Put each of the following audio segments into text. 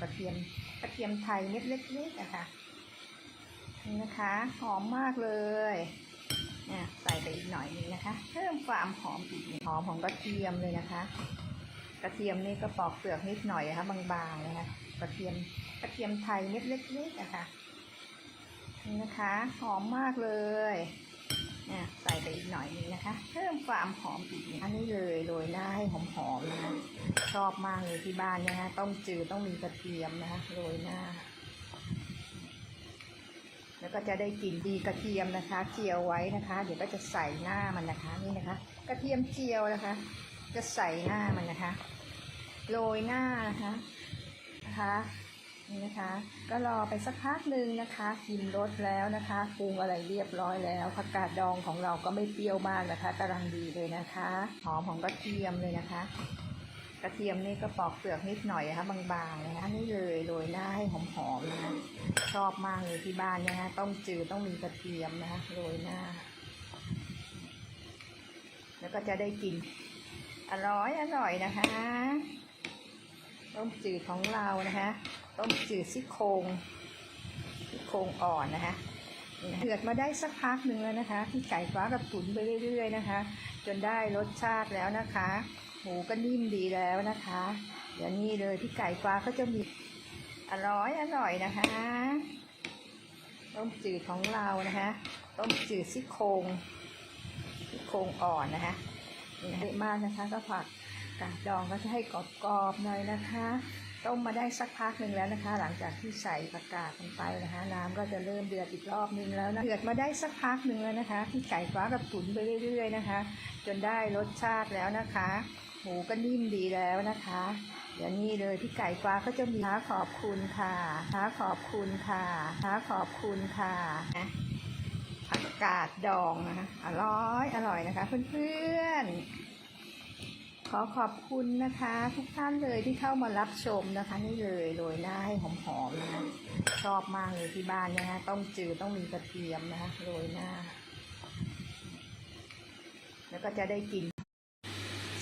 กระเทียมกระเทียมไทยเม็ดเล็กๆอะคะนี่นะคะหอมมากเลยเนี่ยใส่ไปอีกหน่อยนึงนะคะ เพิ่มความหอมอีกหอมของกระเทียมเลยนะคะ กระเทียมนี่ก็ปอกเปลือกนิดหน่อยนะคะบางๆนะคะกระเทียมกระเทียมไทยเม็ดเล็กๆอะคะนี่นะคะหอมมากเลย ใส่ไปอีกหน่อยนึงนะคะ เพิ่มความหอมอีกอันนี้เลยโรยหน้าให้หอมๆนะคะชอบมากเลยที่บ้านนะคะต้มจืดต้องมีกระเทียมนะคะโรยหน้า แล้วก็จะได้กลิ่นดีกระเทียมนะคะเจียวไว้นะคะ เดี๋ยวก็จะใส่หน้ามันนะคะนี่นะคะ กระเทียมเจียวนะคะ จะใส่หน้ามันนะคะโรยหน้านะคะนะคะ นี่นะคะ ก็รอไปสักพักหนึ่งนะคะชิมรสแล้วนะคะปรุงอะไรเรียบร้อยแล้วผักกาดดองของเราก็ไม่เปรี้ยวมากนะคะกำลังดีเลยนะคะหอมของกระเทียมเลยนะคะ กระเทียมนี่ก็ปอกเปลือกนิดหน่อยนะคะบางๆนะคะนี่เลยโรยหน้าให้หอมๆนะคะชอบมากเลยที่บ้านนะคะต้มจืดต้องมีกระเทียมนะคะโรยหน้า แล้วก็จะได้กลิ่นอร่อยอร่อยนะคะ ต้มจืดของเรานะคะ ต้มจืดซี่โครงซี่โครงอ่อนนะคะเดือดมาได้สักพักหนึ่งแล้วนะคะ ที่ไก่ฟ้ากับตุ๋นไปเรื่อยๆนะคะ จนได้รสชาติแล้วนะคะ หมูก็นิ่มดีแล้วนะคะ เดี๋ยวนี้เลยที่ไก่ฟ้าก็จะมีอร่อยอร่อยนะคะ ต้มจืดของเรานะคะ ต้มจืดซี่โครงซี่โครงอ่อนนะคะนี่นะเยอะมากนะคะก็ผัก กาดดองก็จะให้กรอบๆหน่อยนะคะ ต้มมาได้สักพักหนึ่งแล้วนะคะ หลังจากที่ใส่ผักกาดลงไปนะคะ น้ำก็จะเริ่มเดือดอีกรอบนึงแล้วนะเดือดมาได้สักพักหนึ่งแล้วนะคะที่ไก่ฟ้ากับตุ๋นไปเรื่อย ๆนะคะ จนได้รสชาติแล้วนะคะ หมูก็นิ่มดีแล้วนะคะ เดี๋ยวนี้เลยที่ไก่ฟ้าก็จะมีท้าขอบคุณค่ะท้าขอบคุณค่ะท้าขอบคุณค่ะนะผักกาดดองนะคะอร่อยอร่อยนะคะ เพื่อนๆ ขอขอบคุณนะคะ ทุกท่านเลยที่เข้ามารับชมนะคะ นี่เลยโรยหน้าให้หอมๆนะคะชอบมากเลยที่บ้านนะคะต้มจืดต้องมีกระเทียมนะคะโรยหน้า แล้วก็จะได้กิน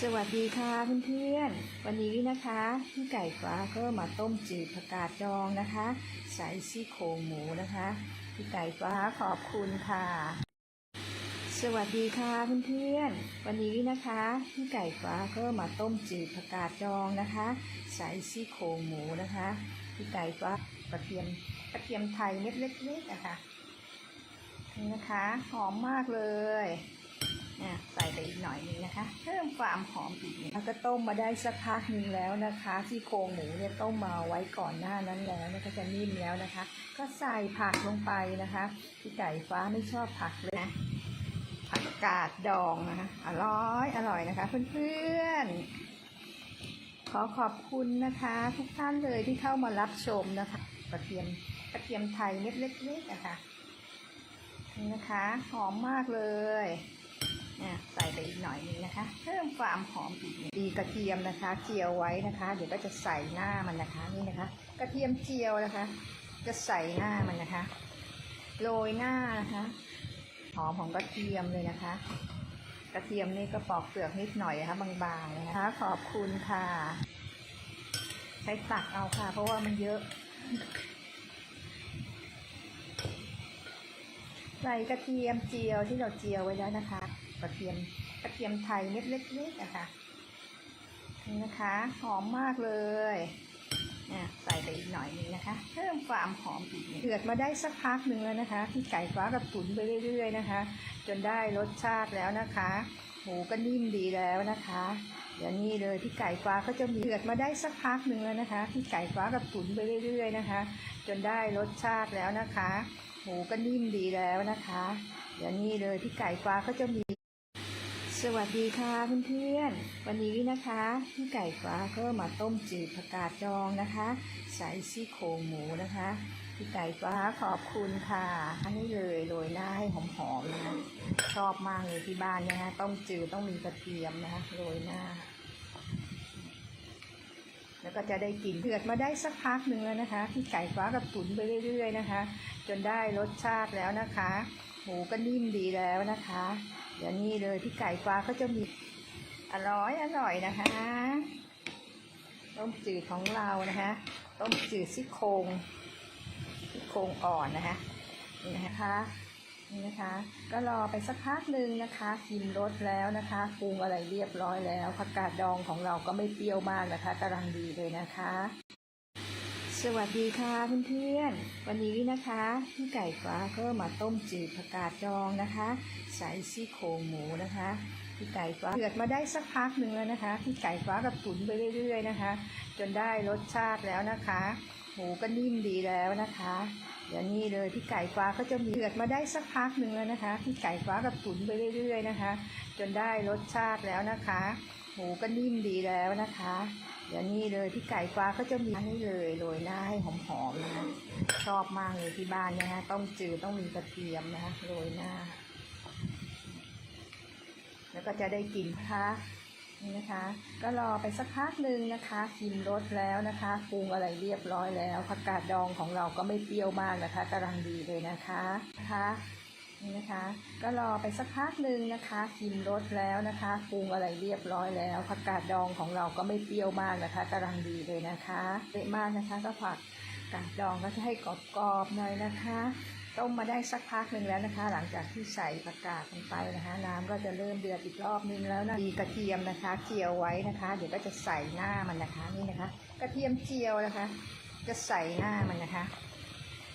สวัสดีค่ะเพื่อนๆวันนี้นะคะพี่ไก่ฟ้าก็มาต้มจืดผักกาดดองนะคะ ใส่ซี่โครงหมูนะคะพี่ไก่ฟ้าขอบคุณค่ะ สวัสดีค่ะเพื่อนๆ วันนี้นะคะพี่ไก่ฟ้าก็มาต้มจืดผักกาดดองนะคะ ใส่ซี่โครงหมูนะคะพี่ไก่ฟ้ากระเทียมกระเทียมไทยเม็ดเล็กๆอะคะนี่นะคะหอมมากเลยเนี่ยใส่ไปอีกหน่อยนึงนะคะ เพิ่มความหอมอีกนิดแล้วก็ต้มมาได้สักพักหนึ่งแล้วนะคะซี่โครงหมูเนี่ยต้มมาไว้ก่อนหน้านั้นแล้วนะคะจะนิ่มแล้วนะคะ ก็ใส่ผักลงไปนะคะพี่ไก่ฟ้าไม่ชอบผักเลยนะ กาดดองนะคะ อร่อยอร่อยนะคะ เพื่อนๆ ขอขอบคุณนะคะ ทุกท่านเลยที่เข้ามารับชมนะคะ กระเทียมกระเทียมไทยเม็ดเล็กๆอะคะนี่นะคะหอมมากเลยนี่ใส่ไปอีกหน่อยนึงนะคะ เพิ่มความหอมอีกดีกระเทียมนะคะเจียวไว้นะคะ เดี๋ยวก็จะใส่หน้ามันนะคะนี่นะคะ กระเทียมเจียวนะคะ จะใส่หน้ามันนะคะ โรยหน้านะคะ หอมของกระเทียมเลยนะคะ กระเทียมนี่ก็ปอกเปลือกนิดหน่อยนะคะบางๆนะคะ ขอบคุณค่ะ ใช้ตักเอาค่ะ เพราะว่ามันเยอะ ใส่กระเทียมเจียวที่เราเจียวไว้แล้วนะคะ กระเทียมกระเทียมไทยเม็ดเล็กๆอะคะนี่นะคะ หอมมากเลย ใส่ไปอีกหน่อยนึงนะคะ เพิ่มความหอมอีกเดือดมาได้สักพักหนึ่งแล้วนะคะที่ไก่ฟ้ากับตุ๋นไปเรื่อยๆนะคะ จนได้รสชาติแล้วนะคะ หมูก็นิ่มดีแล้วนะคะเดี๋ยวนี้เลยที่ไก่ฟ้าก็จะมีเดือดมาได้สักพักหนึ่งแล้วนะคะที่ไก่ฟ้ากับตุ๋นไปเรื่อยๆนะคะ จนได้รสชาติแล้วนะคะ หมูก็นิ่มดีแล้วนะคะ เดี๋ยวนี้เลยที่ไก่ฟ้าก็จะมี สวัสดีค่ะเพื่อนๆ วันนี้นะคะพี่ไก่ฟ้าก็มาต้มจืดผักกาดดองนะคะ ใส่ซี่โครงหมูนะคะพี่ไก่ฟ้าขอบคุณค่ะอันนี้เลยโรยหน้าให้หอมๆนะคะชอบมากเลยที่บ้านนะคะต้มจืดต้องมีกระเทียมนะคะโรยหน้า แล้วก็จะได้กลิ่นเดือดมาได้สักพักหนึ่งแล้วนะคะที่ไก่ฟ้ากับตุ๋นไปเรื่อย ๆ นะคะ จนได้รสชาติแล้วนะคะ หมูก็นิ่มดีแล้วนะคะ เดี๋ยวนี้เลยที่ไก่ฟ้าก็จะมีอร่อยอร่อยนะคะ ต้มจืดของเรานะคะ ต้มจืดซี่โครงซี่โครงอ่อนนะคะนี่นะคะนี่นะคะ ก็รอไปสักพักหนึ่งนะคะกินรสแล้วนะคะปรุงอะไรเรียบร้อยแล้วผักกาดดองของเราก็ไม่เปรี้ยวมากนะคะกำลังดีเลยนะคะ สวัสดีค่ะเพื่อนๆ วันนี้นะคะพี่ไก่ฟ้าก็มาต้มจืดผักกาดดองนะคะ ใส่ซี่โครงหมูนะคะพี่ไก่ฟ้าเดือดมาได้สักพักหนึ่งแล้วนะคะพี่ไก่ฟ้ากับตุ๋นไปเรื่อย ๆนะคะ จนได้รสชาติแล้วนะคะ หมูก็นิ่มดีแล้วนะคะเดี๋ยวนี้เลยพี่ไก่ฟ้าก็จะมีเดือดมาได้สักพักหนึ่งแล้วนะคะพี่ไก่ฟ้ากับตุ๋นไปเรื่อย ๆนะคะ จนได้รสชาติแล้วนะคะ หมูก็นิ่มดีแล้วนะคะ เดี๋ยวนี้เลยพี่ไก่ฟ้าก็จะมีอันนี้เลยโรยหน้าให้หอมๆนะชอบมากเลยที่บ้านนะคะต้มจืดต้องมีกระเทียมนะคะโรยหน้า แล้วก็จะได้กลิ่นนะคะนี่นะคะ ก็รอไปสักพักหนึ่งนะคะกินรสแล้วนะคะปรุงอะไรเรียบร้อยแล้วผักกาดดองของเราก็ไม่เปรี้ยวมากนะคะกำลังดีเลยนะคะนะคะ นี่นะคะ ก็รอไปสักพักหนึ่งนะคะกินรสแล้วนะคะปรุงอะไรเรียบร้อยแล้วผักกาดดองของเราก็ไม่เปรี้ยวมากนะคะกำลังดีเลยนะคะเละมากนะคะก็ผักกาดดองก็จะให้กรอบๆหน่อยนะคะต้มมาได้สักพักหนึ่งแล้วนะคะ หลังจากที่ใส่ผักกาดลงไปนะคะ น้ำก็จะเริ่มเดือดอีกรอบนึงแล้วนะมีกระเทียมนะคะเจียวไว้นะคะ เดี๋ยวก็จะใส่หน้ามันนะคะนี่นะคะ กระเทียมเจียวนะคะ จะใส่หน้ามันนะคะ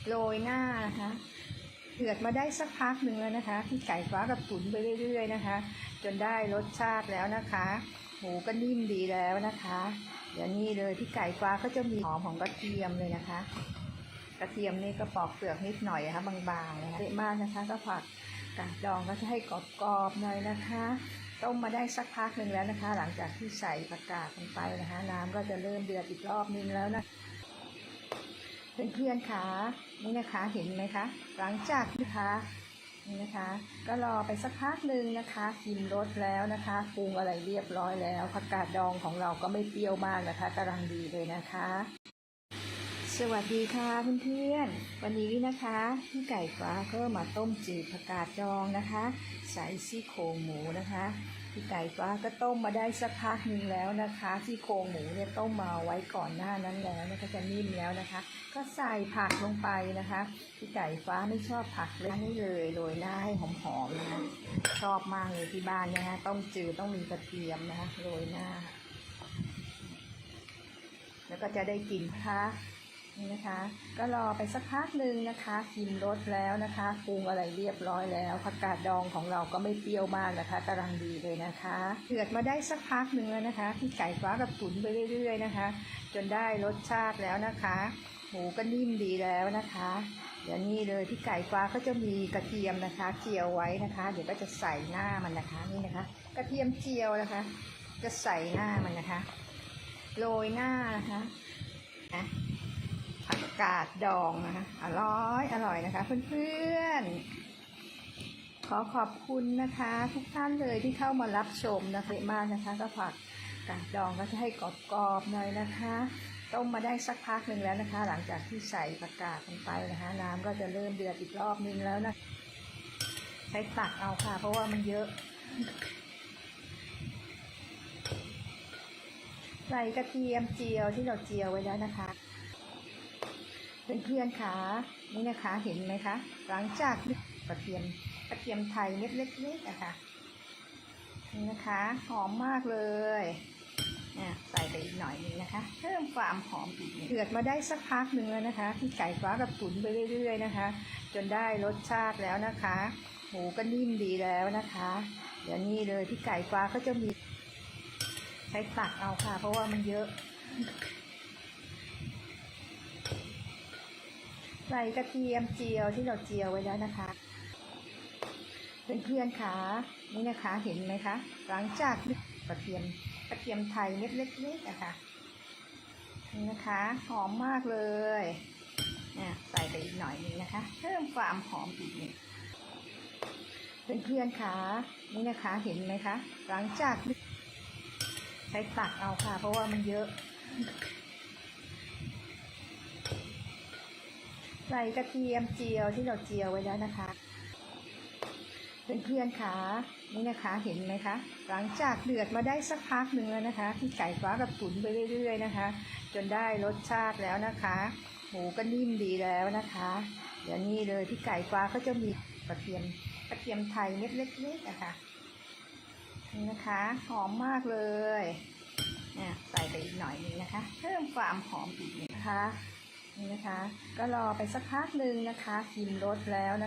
โรยหน้านะคะ เดือดมาได้สักพักหนึ่งแล้วนะคะที่ไก่ฟ้ากับตุ๋นไปเรื่อย ๆ นะคะ จนได้รสชาติแล้วนะคะ หมูก็นิ่มดีแล้วนะคะ เดี๋ยวนี้เลยที่ไก่ฟ้าก็จะมีหอมของกระเทียมเลยนะคะ กระเทียมนี่ก็ปอกเปลือกนิดหน่อยนะคะบางๆนะคะเละมากนะคะ ก็ผัดกาดดองก็จะให้กรอบๆหน่อยนะคะต้มมาได้สักพักหนึ่งแล้วนะคะ หลังจากที่ใส่ผักกาดลงไปนะคะ น้ำก็จะเริ่มเดือดอีกรอบนึงแล้วนะ เพื่อนๆคะนี่นะคะเห็นไหมคะหลังจากที่คะนี่นะคะ ก็รอไปสักพักหนึ่งนะคะกินรสแล้วนะคะปรุงอะไรเรียบร้อยแล้วผักกาดดองของเราก็ไม่เปรี้ยวมากนะคะกำลังดีเลยนะคะ สวัสดีค่ะเพื่อนๆวันนี้นะคะพี่ไก่ฟ้าก็มาต้มจืดผักกาดดองนะคะ ใส่ซี่โครงหมูนะคะ พี่ไก่ฟ้าก็ต้มมาได้สักพักหนึ่งแล้วนะคะซี่โครงหมูเนี่ยต้มมาไว้ก่อนหน้านั้นแล้วนะก็จะนิ่มแล้วนะคะ ก็ใส่ผักลงไปนะคะพี่ไก่ฟ้าไม่ชอบผักเลยนี่เลยโรยหน้าให้หอมๆนะคะชอบมากเลยที่บ้านนะคะต้มจืดต้องมีกระเทียมนะคะโรยหน้า แล้วก็จะได้กลิ่นนะคะ นี่นะคะ ก็รอไปสักพักหนึ่งนะคะกินรสแล้วนะคะปรุงอะไรเรียบร้อยแล้วผักกาดดองของเราก็ไม่เปรี้ยวมากนะคะกำลังดีเลยนะคะเดือดมาได้สักพักหนึ่งแล้วนะคะพี่ไก่ฟ้ากับตุ๋นไปเรื่อย ๆ นะคะ จนได้รสชาติแล้วนะคะหมูก็นิ่มดีแล้วนะคะเดี๋ยวนี้เลยพี่ไก่ฟ้าก็จะมีกระเทียมนะคะเจียวไว้นะคะ เดี๋ยวก็จะใส่หน้ามันนะคะนี่นะคะ กระเทียมเจียวนะคะ จะใส่หน้ามันนะคะ โรยหน้านะคะนะ ผักกาดดองนะคะอร่อยอร่อยนะคะ เพื่อนๆ ขอขอบคุณนะคะ ทุกท่านเลยที่เข้ามารับชมนะคะเยอะมากนะคะ ก็ผักกาดดองก็จะให้กรอบๆหน่อยนะคะต้มมาได้สักพักหนึ่งแล้วนะคะ หลังจากที่ใส่ผักกาดลงไปนะคะ น้ำก็จะเริ่มเดือดอีกรอบนึงแล้วนะใช้ตักเอาค่ะ เพราะว่ามันเยอะใส่กระเทียมเจียวที่เราเจียวไว้แล้วนะคะ เพื่อนๆคะนี่นะคะเห็นไหมคะหลังจากกระเทียมกระเทียมไทยเม็ดเล็กๆนะคะนี่นะคะหอมมากเลยนี่ใส่ไปอีกหน่อยนึงนะคะ เพิ่มความหอมอีกเดือดมาได้สักพักหนึ่งแล้วนะคะพี่ไก่ฟ้ากับตุ๋นไปเรื่อย ๆนะคะ จนได้รสชาติแล้วนะคะหมูก็นิ่มดีแล้วนะคะ เดี๋ยวนี้เลยพี่ไก่ฟ้าก็จะมีใช้ตักเอาค่ะ เพราะว่ามันเยอะ ใส่กระเทียมเจียวที่เราเจียวไว้แล้วนะคะเพื่อนๆคะนี่นะคะเห็นไหมคะหลังจากกระเทียมกระเทียมไทยเม็ดเล็กๆนะคะนี่นะคะหอมมากเลยเนี่ยใส่ไปอีกหน่อยนึงนะคะเพิ่มความหอมอีกนิดเพื่อนๆคะนี่นะคะเห็นไหมคะหลังจากใช้ตักเอาค่ะ เพราะว่ามันเยอะ ใส่กระเทียมเจียวที่เราเจียวไว้แล้วนะคะเพื่อนๆคะนี่นะคะเห็นไหมคะ หลังจากเดือดมาได้สักพักหนึ่งแล้วนะคะพี่ไก่ฟ้ากับตุ๋นไปเรื่อย ๆนะคะ จนได้รสชาติแล้วนะคะ หมูก็นิ่มดีแล้วนะคะเดี๋ยวนี้เลยพี่ไก่ฟ้าก็จะมีกระเทียมกระเทียมไทยเม็ดเล็กๆนะคะนี่นะคะหอมมากเลยเนี่ยใส่ไปอีกหน่อยนึงนะคะ เพิ่มความหอมอีกนะคะ นี่นะคะ ก็รอไปสักพักหนึ่งนะคะชิมรสแล้วนะคะ